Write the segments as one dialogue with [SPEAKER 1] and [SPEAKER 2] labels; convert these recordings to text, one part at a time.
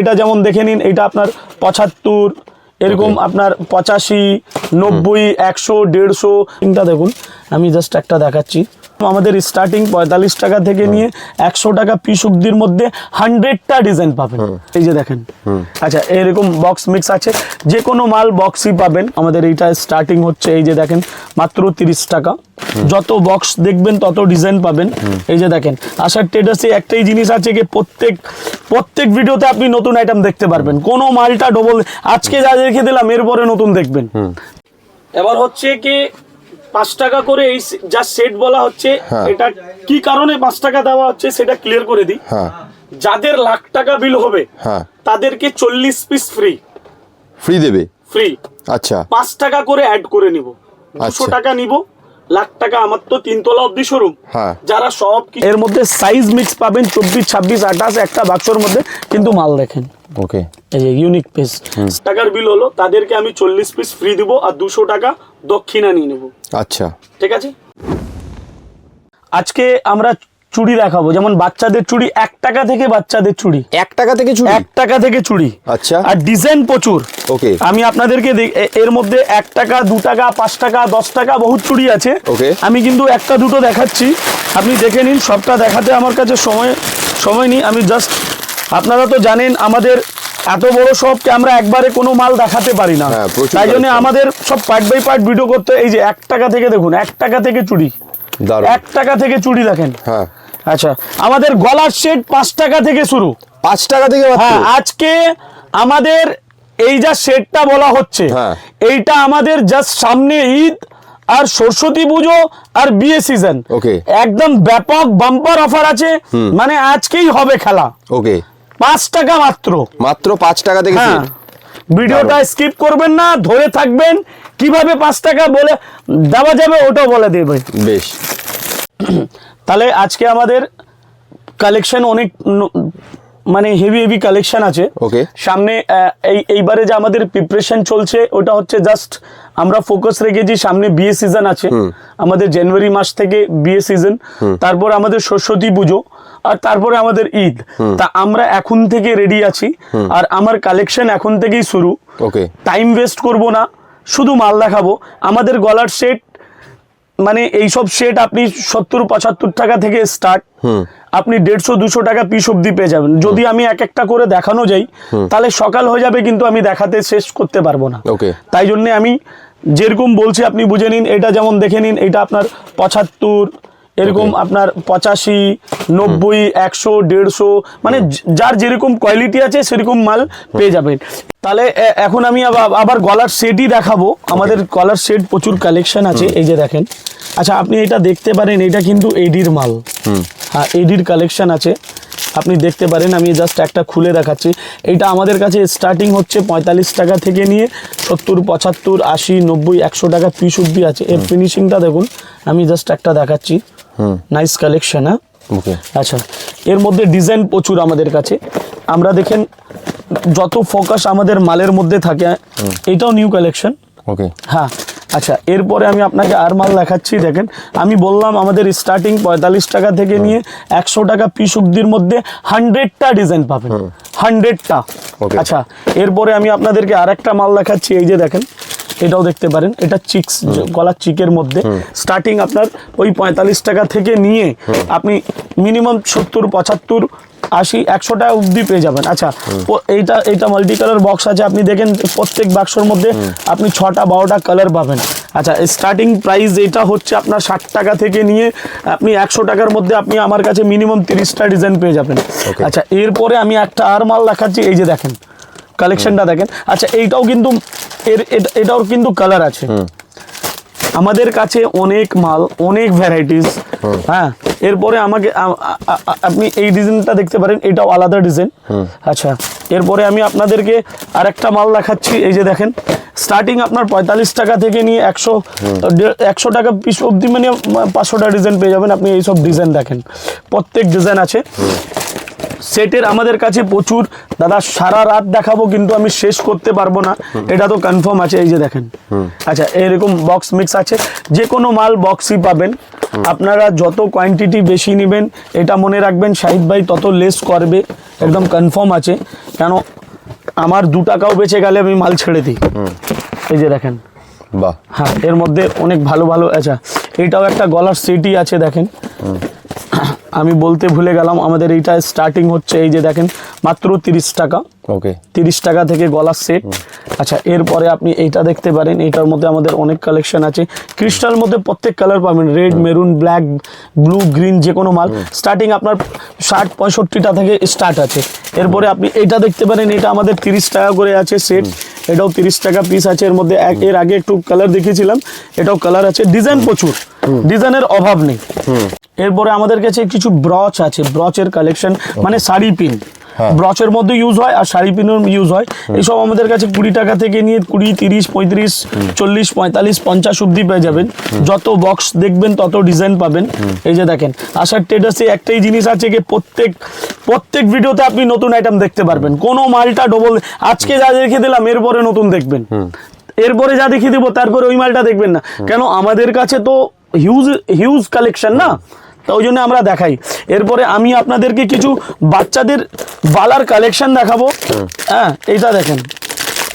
[SPEAKER 1] এটা যেমন দেখে নিন এটা আপনার পঁচাত্তর এরকম আপনার পঁচাশি নব্বই একশো দেড়শো। তিনটা দেখুন আমি জাস্ট একটা দেখাচ্ছি। আমাদের স্টার্টিং পঁয়তাল্লিশ টাকা থেকে নিয়ে একশো টাকা পিস অব্দির মধ্যে হান্ড্রেডটা ডিজাইন পাবেন। এই যে দেখেন। আচ্ছা এরকম বক্স মিক্স আছে। যে কোনো মাল বক্সই পাবেন। আমাদের এইটা স্টার্টিং হচ্ছে এই যে দেখেন মাত্র তিরিশ টাকা। যত বক্স দেখবেন তত ডিজাইন পাবেন। এই যে দেখেন আশার ট্রেডার্সে একটাই জিনিস আছে কি প্রত্যেক প্রত্যেক ভিডিওতে আপনি নতুন আইটেম দেখতে পারবেন। কোনো মালটা ডবল আজকে যা রেখে দিলাম এরপরে নতুন দেখবেন। এবার হচ্ছে কি পাঁচ টাকা করে এই যা সেট বলা হচ্ছে
[SPEAKER 2] হ্যাঁ।
[SPEAKER 1] এটা কি কারণে পাঁচ টাকা দেওয়া হচ্ছে সেটা ক্লিয়ার করে দিই।
[SPEAKER 2] হ্যাঁ।
[SPEAKER 1] যাদের লাখ টাকা বিল হবে
[SPEAKER 2] হ্যাঁ।
[SPEAKER 1] তাদেরকে চল্লিশ পিস ফ্রি
[SPEAKER 2] ফ্রি দেবে?
[SPEAKER 1] ফ্রি
[SPEAKER 2] আচ্ছা।
[SPEAKER 1] পাঁচ টাকা করে অ্যাড করে নিব। দুশো
[SPEAKER 2] আচ্ছা।
[SPEAKER 1] টাকা নিব। লাখ টাকা আমার তো তিনতলা অব্দি শোরুম
[SPEAKER 2] হ্যাঁ।
[SPEAKER 1] যারা সব এর মধ্যে সাইজ মিক্স পাবেন চব্বিশ ছাব্বিশ আঠাশ একটা বাক্সর মধ্যে কিন্তু মাল দেখেন।
[SPEAKER 2] ওকে
[SPEAKER 1] এই যে ইউনিক পিস টাকার বিল হলো তাদেরকে আমি চল্লিশ পিস ফ্রি দিব আর দুশো টাকা দক্ষিণা নিয়ে নেব।
[SPEAKER 2] আচ্ছা।
[SPEAKER 1] ঠিক আছে? আজকে আমরা চুড়ি দেখাবো। যেমন বাচ্চাদের চুড়ি এক টাকা থেকে বাচ্চাদের চুড়ি।
[SPEAKER 2] এক টাকা থেকে চুরি
[SPEAKER 1] এক টাকা থেকে চুড়ি।
[SPEAKER 2] আচ্ছা।
[SPEAKER 1] আর ডিজাইন প্রচুর।
[SPEAKER 2] ওকে।
[SPEAKER 1] আমি আপনাদেরকে এর মধ্যে এক টাকা দু টাকা পাঁচ টাকা দশ টাকা বহুত চুড়ি আছে।
[SPEAKER 2] ওকে।
[SPEAKER 1] আমি কিন্তু একটা দুটো দেখাচ্ছি। আপনি দেখে নিন সবটা দেখাতে আমার কাছে সময় সময় নেই। আমি জাস্ট আপনারা তো জানেন আমাদের এত বড় সবকে আমরা একবারে কোনো মাল দেখাতে পারি না।
[SPEAKER 2] হ্যাঁ,
[SPEAKER 1] তাই জন্য আমাদের সব পার্ট বাই পার্ট ভিডিও করতে এই যে এক টাকা থেকে দেখুন এক টাকা থেকে চুড়ি। এক টাকা থেকে চুড়ি দেখেন।
[SPEAKER 2] হ্যাঁ।
[SPEAKER 1] আচ্ছা আমাদের গলার সেট পাঁচ টাকা থেকে শুরু।
[SPEAKER 2] পাঁচ টাকা থেকে
[SPEAKER 1] হ্যাঁ আজকে আমাদের এই যা সেটটা বলা হচ্ছে
[SPEAKER 2] হ্যাঁ।
[SPEAKER 1] এইটা আমাদের জাস্ট সামনে ঈদ আর সরস্বতী পুজো আর বিয়ে সিজন
[SPEAKER 2] Okay.
[SPEAKER 1] একদম ব্যাপক বাম্পার অফার আছে মানে আজকেই হবে খেলা।
[SPEAKER 2] ওকে।
[SPEAKER 1] পাঁচ টাকা মাত্র।
[SPEAKER 2] মাত্র পাঁচ টাকা থেকে
[SPEAKER 1] হ্যাঁ। ভিডিওটা স্কিপ করবেন না ধরে থাকবেন কীভাবে পাঁচ টাকা বলে দেওয়া যাবে ওটাও বলে দেবে।
[SPEAKER 2] বেশ।
[SPEAKER 1] তাহলে আজকে আমাদের কালেকশন অনেক মানে হেভি হেভি কালেকশন আছে।
[SPEAKER 2] Okay.
[SPEAKER 1] সামনে এই এইবারে যে আমাদের প্রিপারেশন চলছে ওটা হচ্ছে জাস্ট আমরা ফোকাস রেখেছি সামনে বিয়ে সিজন আছে। আমাদের জানুয়ারি মাস থেকে বিয়ে সিজন তারপর আমাদের সরস্বতী পুজো আর তারপরে আমাদের ঈদ। তা আমরা এখন থেকে রেডি আছি। আর আমার কালেকশন এখন থেকেই শুরু।
[SPEAKER 2] ওকে
[SPEAKER 1] টাইম ওয়েস্ট করব না। শুধু মাল দেখাবো। আমাদের গলার সেট মানে এইসব সেট আপনি সত্তর পঁচাত্তর টাকা থেকে স্টার্ট আপনি দেড়শো দুশো টাকা পিস অব্দি পেয়ে যাবেন। যদি আমি এক একটা করে দেখানো যাই তাহলে সকাল হয়ে যাবে কিন্তু আমি দেখাতে শেষ করতে পারব না। তাই জন্যে আমি যেরকম বলছি আপনি বুঝে নিন এটা যেমন দেখে নিন এটা আপনার পঁচাত্তর এরকম আপনার পঁচাশি নব্বই একশো দেড়শো মানে যার যেরকম কোয়ালিটি আছে সেরকম মাল পেয়ে যাবেন। তাহলে এখন আমি আবার আবার গলার সেটই দেখাবো। আমাদের গলার সেট প্রচুর কালেকশন আছে এই যে দেখেন। আচ্ছা আপনি এটা দেখতে পারেন এটা কিন্তু এডির মাল। হ্যাঁ এডির কালেকশন আছে। আপনি দেখতে পারেন আমি জাস্ট একটা খুলে দেখাচ্ছি। এইটা আমাদের কাছে স্টার্টিং হচ্ছে পঁয়তাল্লিশ টাকা থেকে নিয়ে সত্তর পঁচাত্তর আশি নব্বই একশো টাকা পিস অব্দি আছে। এর ফিনিশিংটা দেখুন আমি জাস্ট একটা দেখাচ্ছি। নাইস কালেকশন হ্যাঁ? আচ্ছা এর মধ্যে ডিজাইন প্রচুর আমাদের কাছে। আমরা দেখেন যত ফোকাস আমাদের মালের মধ্যে থাকে এটাও নিউ কালেকশন
[SPEAKER 2] ওকে
[SPEAKER 1] হ্যাঁ আচ্ছা এরপরে আমি আপনাকে আর মাল দেখাচ্ছি দেখেন। আমি বললাম আমাদের স্টার্টিং পঁয়তাল্লিশ টাকা থেকে নিয়ে একশো টাকা পিস অব্দির মধ্যে হান্ড্রেডটা ডিজাইন পাবেন। হান্ড্রেডটা আচ্ছা এরপরে আমি আপনাদেরকে আর একটা মাল দেখাচ্ছি এই যে দেখেন। এটাও দেখতে পারেন। এটা চিক্স গলার চিকের মধ্যে। স্টার্টিং আপনার ওই পঁয়তাল্লিশ টাকা থেকে নিয়ে আপনি মিনিমাম সত্তর পঁচাত্তর আশি একশো টাকা অবধি পেয়ে যাবেন। আচ্ছা ও- এইটা এইটা মাল্টি কালার বক্স আছে। আপনি দেখেন প্রত্যেক বাক্সর মধ্যে আপনি ছটা বারোটা কালার পাবেন। আচ্ছা স্টার্টিং প্রাইস এটা হচ্ছে আপনার ষাট টাকা থেকে নিয়ে আপনি একশো টাকার মধ্যে আপনি আমার কাছে মিনিমাম তিরিশটা ডিজাইন পেয়ে যাবেন। আচ্ছা এরপরে আমি একটা আর মাল দেখাচ্ছি। এই যে দেখেন কালেকশনটা দেখেন। আচ্ছা এইটাও কিন্তু এর এটা- এটাও কিন্তু কালার আছে। আমাদের কাছে অনেক মাল অনেক ভ্যারাইটিস হ্যাঁ। এরপরে আমাকে আপনি এই ডিজাইনটা দেখতে পারেন এটাও আলাদা ডিজাইন আচ্ছা এরপরে আমি আপনাদেরকে আরেকটা মাল দেখাচ্ছি এই যে দেখেন। স্টার্টিং আপনার পঁয়তাল্লিশ টাকা থেকে নিয়ে একশো একশো টাকা পিস অবধি মানে পাঁচশোটা ডিজাইন পেয়ে যাবেন আপনি এইসব ডিজাইন দেখেন। প্রত্যেক ডিজাইন আছে। সেটের আমাদের কাছে প্রচুর। দাদা সারা রাত দেখাবো কিন্তু আমি শেষ করতে পারব না। এটা তো কনফার্ম আছে এই যে দেখেন। আচ্ছা এরকম বক্স মিক্স আছে। যে কোনো মাল বক্সই পাবেন। আপনারা যত কোয়ান্টিটি বেশি নেবেন এটা মনে রাখবেন শাহিদ ভাই তত লেস করবে। একদম কনফার্ম আছে। কেন আমার দু টাকাও বেঁচে গেলে আমি মাল ছেড়ে দিই। এই যে দেখেন।
[SPEAKER 2] বাহ।
[SPEAKER 1] হ্যাঁ এর মধ্যে অনেক ভালো ভালো আচ্ছা এটাও একটা গলার সেটই আছে দেখেন। আমি বলতে ভুলে গেলাম আমাদের এইটা স্টার্টিং হচ্ছে এই যে দেখেন মাত্র তিরিশ টাকা।
[SPEAKER 2] ওকে
[SPEAKER 1] তিরিশ টাকা থেকে গলার সেট আচ্ছা এরপরে আপনি এইটা দেখতে পারেন এটার মধ্যে আমাদের অনেক কালেকশন আছে। ক্রিস্টাল মধ্যে প্রত্যেক কালার পাবেন red maroon black blue green যে কোনো মাল। স্টার্টিং আপনার ষাট পঁয়ষট্টিটা থেকে স্টার্ট আছে। এরপরে আপনি এইটা দেখতে পারেন এটা আমাদের তিরিশ টাকা করে আছে সেট এটাও তিরিশ টাকা পিস আছে। এর মধ্যে এক- এর আগে একটু কালার দেখিয়েছিলাম। এটাও কালার আছে। ডিজাইন প্রচুর। ডিজাইনের অভাব নেই। এরপরে আমাদের কাছে কিছু ব্রচ আছে ব্রচের কালেকশন মানে শাড়ি পিন। ব্রচের মধ্যে ইউজ হয় আর শাড়ি পিনের ইউজ হয়। এইসব আমাদের কাছে কুড়ি টাকা থেকে নিয়ে কুড়ি তিরিশ পঁয়ত্রিশ চল্লিশ পঁয়তাল্লিশ পঞ্চাশ অব্দি পেয়ে যাবেন। যত বক্স দেখবেন তত ডিজাইন পাবেন। এই যে দেখেন আশার ট্রেডার্সে একটাই জিনিস আছে যে প্রত্যেক প্রত্যেক ভিডিওতে আপনি নতুন আইটেম দেখতে পারবেন। কোনো মালটা ডবল আজকে যা দেখে দিলাম এরপরে নতুন দেখবেন। এরপরে যা দেখিয়ে দেবো তারপরে ওই মালটা দেখবেন না। কেন? আমাদের কাছে তো হিউজ হিউজ কালেকশন না? তো ওই জন্য আমরা দেখাই। এরপরে আমি আপনাদেরকে কিছু বাচ্চাদের বালার কালেকশন দেখাবো। হ্যাঁ এইটা দেখেন।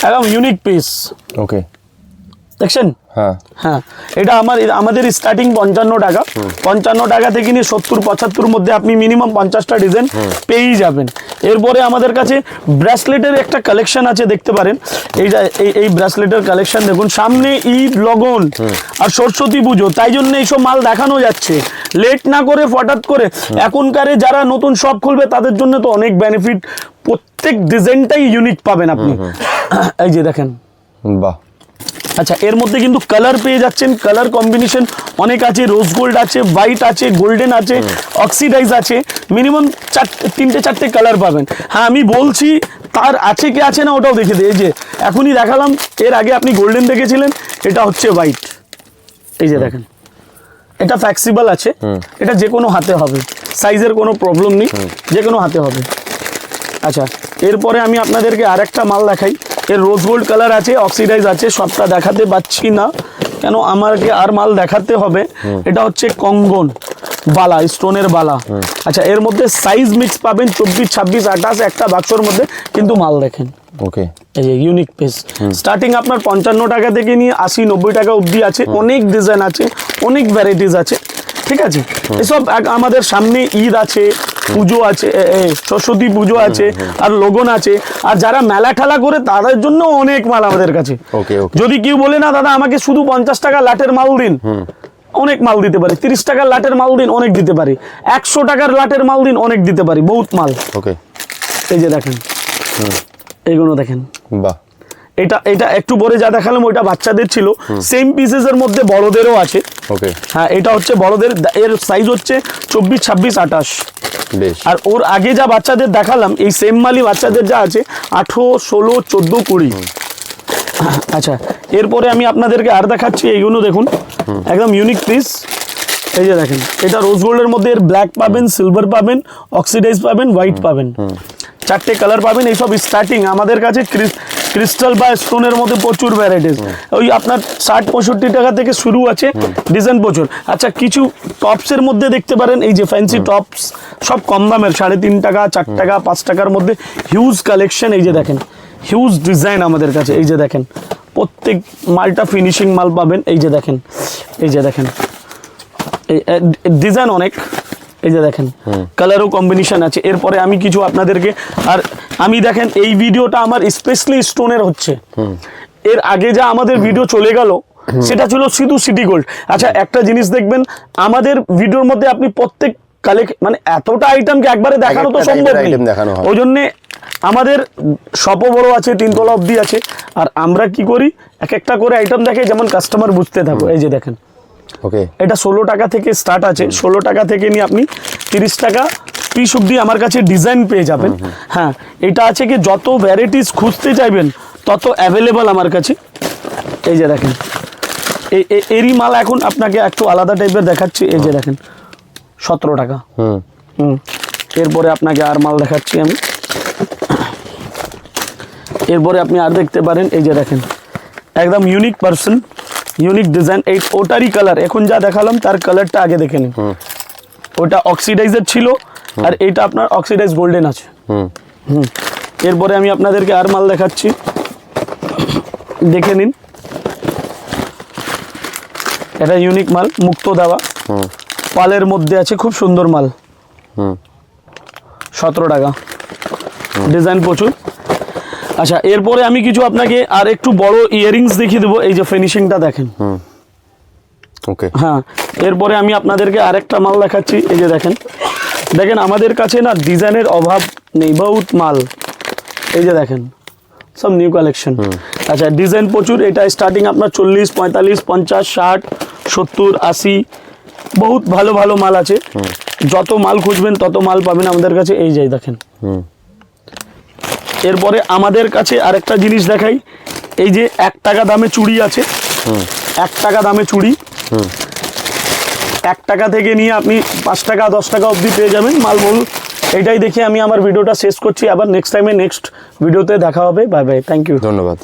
[SPEAKER 1] একদম ইউনিক পিস
[SPEAKER 2] ওকে
[SPEAKER 1] দেখছেন?
[SPEAKER 2] হ্যাঁ।
[SPEAKER 1] হ্যাঁ। এটা আমার আমাদের স্টার্টিং পঞ্চান্ন টাকা। পঞ্চান্ন টাকা থেকে নিয়ে সত্তর পঁচাত্তর মধ্যে আপনি মিনিমাম পঞ্চাশটা ডিজাইন পেয়েই যাবেন। এরপরে আমাদের কাছে ব্রেসলেটের একটা কালেকশন আছে দেখতে পারেন। এইটা এই এই ব্রেসলেটের কালেকশন দেখুন। সামনে ঈদ লগন আর সরস্বতী পুজো। তাই জন্য এইসব মাল দেখানো যাচ্ছে। লেট না করে হঠাৎ করে এখনকারে যারা নতুন শপ খুলবে তাদের জন্য তো অনেক বেনিফিট প্রত্যেক ডিজাইনটাই ইউনিক পাবেন আপনি। এই যে দেখেন।
[SPEAKER 2] বাহ।
[SPEAKER 1] আচ্ছা এর মধ্যে কিন্তু কালার পেয়ে যাচ্ছেন। কালার কম্বিনেশন অনেক আছে রোজ গোল্ড আছে হোয়াইট আছে গোল্ডেন আছে অক্সিডাইজ আছে। মিনিমাম চার তিনটে চারটে কালার পাবেন। হ্যাঁ আমি বলছি তার আছে কি আছে না ওটাও দেখে দিই। এই যে এখনই দেখালাম এর আগে আপনি গোল্ডেন দেখেছিলেন এটা হচ্ছে হোয়াইট এই যে দেখেন এটা ফ্লেক্সিবল আছে এটা যে কোনো হাতে হবে সাইজের কোনো প্রবলেম নেই যে কোনো হাতে হবে। আচ্ছা এরপরে আমি আপনাদেরকে আরেকটা মাল দেখাই। এর রোজ গোল্ড কালার আছে অক্সিডাইজ আছে সবটা দেখাতে পাচ্ছি না। কেন আমাকে আর মাল দেখাতে হবে? এটা হচ্ছে কঙ্গন বালা স্টোনের বালা। আচ্ছা এর মধ্যে সাইজ মিক্স পাবেন চব্বিশ ছাব্বিশ আঠাশ একটা বাক্সর মধ্যে কিন্তু মাল দেখেন।
[SPEAKER 2] ওকে
[SPEAKER 1] এই যে ইউনিক পিস স্টার্টিং আপনার পঞ্চান্ন টাকা থেকে নিয়ে আশি নব্বই টাকা অবধি আছে। অনেক ডিজাইন আছে অনেক ভ্যারাইটিস আছে। ঠিক আছে? এসব আমাদের সামনে ঈদ আছে পুজো আছে সরস্বতী পুজো আছে আর লগন আছে আর যারা মেলা ঠেলা করে তাদের জন্য অনেক মাল আমাদের কাছে. যদি কেউ বলে না দাদা আমাকে শুধু পঞ্চাশ টাকা লাটের মাল দিন। অনেক মাল দিতে পারি। তিরিশ টাকার লাটের মাল দিন অনেক দিতে পারি। একশো টাকার লাটের মাল দিন অনেক দিতে পারি। বহুত মাল।
[SPEAKER 2] ওকে।
[SPEAKER 1] এই যে দেখেন। এইগুলো দেখেন।
[SPEAKER 2] বাহ।
[SPEAKER 1] এটা এটা একটু পরে যা দেখালাম ওইটা বাচ্চাদের ছিল। সেম পিসেস এর মধ্যে বড়দেরও আছে।
[SPEAKER 2] ওকে
[SPEAKER 1] হ্যাঁ এটা হচ্ছে বড়দের এর সাইজ হচ্ছে চব্বিশ ছাব্বিশ আঠাশ।
[SPEAKER 2] বেশ।
[SPEAKER 1] আর ওর আগে যা বাচ্চাদের দেখালাম এই সেম মালি বাচ্চাদের যা আছে আঠেরো ষোলো চোদ্দ কুড়ি। আচ্ছা এরপরে আমি আপনাদেরকে আর দেখাচ্ছি এইগুলো দেখুন। একদম ইউনিক পিস এই যে দেখেন এটা রোজ গোল্ডের মধ্যে এর ব্ল্যাক পাবেন সিলভার পাবেন অক্সিডাইজ পাবেন হোয়াইট পাবেন। চারটে কালার পাবেন এইসব স্টার্টিং আমাদের কাছে ক্রিস্টাল বা স্টোনের মধ্যে প্রচুর ভ্যারাইটিস ওই আপনার ষাট পঁয়ষট্টি টাকা থেকে শুরু আছে ডিজাইন প্রচুর। আচ্ছা কিছু টপসের মধ্যে দেখতে পারেন এই যে ফ্যান্সি টপস সব কম দামের সাড়ে তিন টাকা চার টাকা পাঁচ টাকার মধ্যে হিউজ কালেকশন এই যে দেখেন হিউজ ডিজাইন আমাদের কাছে এই যে দেখেন প্রত্যেক মালটা ফিনিশিং মাল পাবেন এই যে দেখেন এই যে দেখেন এই ডিজাইন অনেক। এই যে দেখেন কালারও কম্বিনেশন আছে। এরপরে আমি কিছু আপনাদেরকে আর আমি দেখেন এই ভিডিওটা আমার স্পেশালি স্টোনের হচ্ছে। এর আগে যা আমাদের ভিডিও চলে গেল সেটা ছিল শুধু সিটি গোল্ড আচ্ছা একটা জিনিস দেখবেন আমাদের ভিডিওর মধ্যে আপনি প্রত্যেক কালেক্ট মানে এতটা আইটেমকে একবারে দেখানো তো সম্ভব নেই। ওই জন্যে আমাদের শপও বড় আছে তিনতলা অবধি আছে। আর আমরা কি করি এক একটা করে আইটেম দেখে যেমন কাস্টমার বুঝতে থাকো। এই যে দেখেন
[SPEAKER 2] ওকে
[SPEAKER 1] এটা ষোলো টাকা থেকে স্টার্ট আছে। ষোলো টাকা থেকে নিয়ে আপনি তিরিশ টাকা পিস অব্দি আমার কাছে ডিজাইন পেয়ে যাবেন। হ্যাঁ এটা আছে কি যত ভ্যারাইটিস খুঁজতে চাইবেন তত অ্যাভেলেবল আমার কাছে। এই যে দেখেন। এই এই- এরই মাল এখন আপনাকে একটু আলাদা টাইপের দেখাচ্ছি। এই যে দেখেন সতেরো টাকা।
[SPEAKER 2] হুম।
[SPEAKER 1] হুম। এরপরে আপনাকে আর মাল দেখাচ্ছি আমি। এরপরে আপনি আর দেখতে পারেন এই যে দেখেন। একদম ইউনিক পার্সন ইউনিক ডিজাইন এই ওটারই কালার এখন যা দেখালাম তার কালারটা আগে দেখে নিন। ওটা অক্সিডাইজের ছিল আর এটা আপনার অক্সিডাইজ গোল্ডেন আছে।
[SPEAKER 2] হুম।
[SPEAKER 1] এরপরে আমি আপনাদেরকে আর মাল দেখাচ্ছি। দেখে নিন। এটা ইউনিক মাল মুক্ত দেওয়া
[SPEAKER 2] হুম।
[SPEAKER 1] পালের মধ্যে আছে খুব সুন্দর মাল।
[SPEAKER 2] হুম।
[SPEAKER 1] সতেরো টাকা। ডিজাইন প্রচুর। আচ্ছা এরপরে আমি কিছু আপনাকে আর একটু বড় ইয়ারিংস দেখিয়ে দেবো। এই যে ফিনিশিংটা দেখেন।
[SPEAKER 2] ওকে।
[SPEAKER 1] হ্যাঁ এরপরে আমি আপনাদেরকে আরেকটা মাল দেখাচ্ছি। এই যে দেখেন। দেখেন আমাদের কাছে না ডিজাইনের অভাব নেই। বহুত মাল। এই যে দেখেন সব নিউ কালেকশন আচ্ছা ডিজাইন প্রচুর। এটা স্টার্টিং আপনার চল্লিশ পঁয়তাল্লিশ পঞ্চাশ ষাট সত্তর আশি। বহুত ভালো ভালো মাল আছে। যত মাল খুঁজবেন তত মাল পাবেন আমাদের কাছে। এই যাই দেখেন।
[SPEAKER 2] হুম।
[SPEAKER 1] এরপরে আমাদের কাছে আরেকটা জিনিস দেখাই। এই যে এক টাকা দামে চুড়ি আছে। এক টাকা দামে চুড়ি। এক টাকা থেকে নিয়ে আপনি পাঁচ টাকা দশ টাকা অবধি পেয়ে যাবেন মাল এটাই দেখে আমি আমার ভিডিওটা শেষ করছি। আবার নেক্সট টাইমে নেক্সট ভিডিওতে দেখা হবে। বাই বাই থ্যাংক ইউ
[SPEAKER 2] ধন্যবাদ।